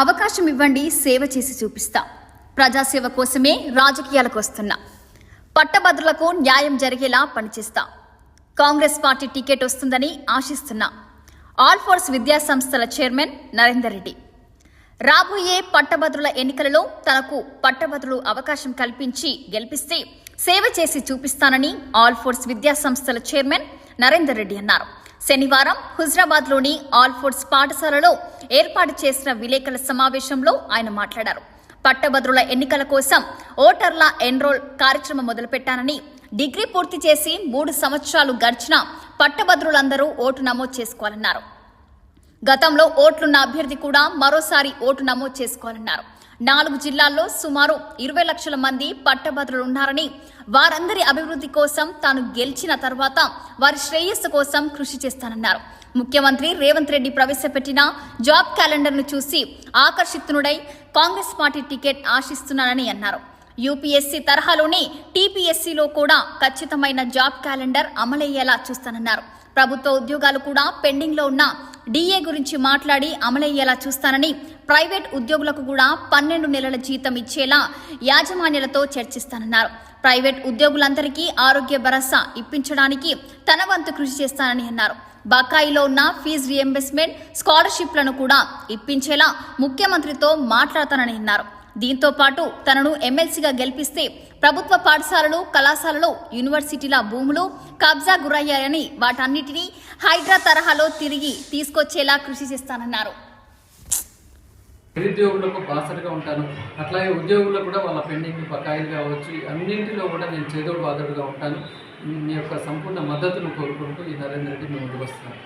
అవకాశం ఇవ్వండి సేవ చేసి చూపిస్తా. ప్రజాసేవ కోసమే రాజకీయాలకు వస్తున్నా. పట్టభద్రులకు న్యాయం జరిగేలా పనిచేస్తా. కాంగ్రెస్ పార్టీ టికెట్ వస్తుందని ఆశిస్తున్నా. ఆల్ ఫోర్స్ విద్యాసంస్థల చైర్మన్ నరేందర్ రెడ్డి. రాబోయే పట్టభద్రుల ఎన్నికలలో తనకు పట్టభద్రులు అవకాశం కల్పించి గెలిపిస్తే సేవ చేసి చూపిస్తానని ఆల్ ఫోర్స్ విద్యాసంస్థల చైర్మన్ నరేందర్ రెడ్డి అన్నారు. శనివారం హుజరాబాద్లోని ఆల్ పాఠశాలలో ఏర్పాటు చేసిన విలేకరుల సమావేశంలో ఆయన మాట్లాడారు. పట్టభద్రుల ఎన్నికల కోసం ఓటర్ల ఎన్రోల్ కార్యక్రమం మొదలుపెట్టానని డిగ్రీ పూర్తి చేసి మూడు సంవత్సరాలు గడిచిన పట్టభద్రులందరూ ఓటు నమోదు చేసుకోవాలన్నారు. గతంలో ఓట్లున్న అభ్యర్థి కూడా మరోసారి ఓటు నమోదు చేసుకోవాలన్నారు. నాలుగు జిల్లాల్లో సుమారు ఇరవై లక్షల మంది పట్టభద్రులు ఉన్నారని వారందరి అభివృద్ధి కోసం తాను గెలిచిన తర్వాత వారి శ్రేయస్సు కోసం కృషి చేస్తానన్నారు. ముఖ్యమంత్రి రేవంత్ రెడ్డి ప్రవేశపెట్టిన జాబ్ క్యాలెండర్ను చూసి ఆకర్షితునుడై కాంగ్రెస్ పార్టీ టికెట్ ఆశిస్తున్నానని అన్నారు. యూపీఎస్సీ తరహాలోనే టీపీఎస్సీలో కూడా ఖచ్చితమైన జాబ్ క్యాలెండర్ అమలయ్యేలా చూస్తానన్నారు. ప్రభుత్వ ఉద్యోగాలు కూడా పెండింగ్లో ఉన్న డీఏ గురించి మాట్లాడి అమలయ్యేలా చూస్తానని ప్రైవేట్ ఉద్యోగులకు కూడా పన్నెండు నెలల జీతం ఇచ్చేలా యాజమాన్యాలతో చర్చిస్తానన్నారు. ప్రైవేట్ ఉద్యోగులందరికీ ఆరోగ్య భరోసా ఇప్పించడానికి తన వంతు కృషి చేస్తానని అన్నారు. బకాయిలో ఉన్న ఫీజు రియంబర్స్మెంట్ స్కాలర్షిప్లను కూడా ఇప్పించేలా ముఖ్యమంత్రితో మాట్లాడతానని అన్నారు. దీంతో పాటు తనను ఎమ్మెల్సీగా గెలిపిస్తే ప్రభుత్వ పాఠశాలలు కళాశాలలు యూనివర్సిటీల భూములు కబ్జా గురయ్యాయని వాటన్నిటినీ హైడ్రా తరహాలో తిరిగి తీసుకొచ్చేలా కృషి చేస్తానన్నారు. నిరుద్యోగులకు బాసటగా ఉంటాను. అట్లాగే ఉద్యోగులకు కూడా వాళ్ళ పెండింగ్ బకాయిలు కావచ్చు అన్నింటిలో కూడా నేను చేదోడు బాధడుగా ఉంటాను. మీ యొక్క సంపూర్ణ మద్దతును కోరుకుంటూ ఈ నరేంద్ర రెడ్డి మేము ముందుకు వస్తున్నాను.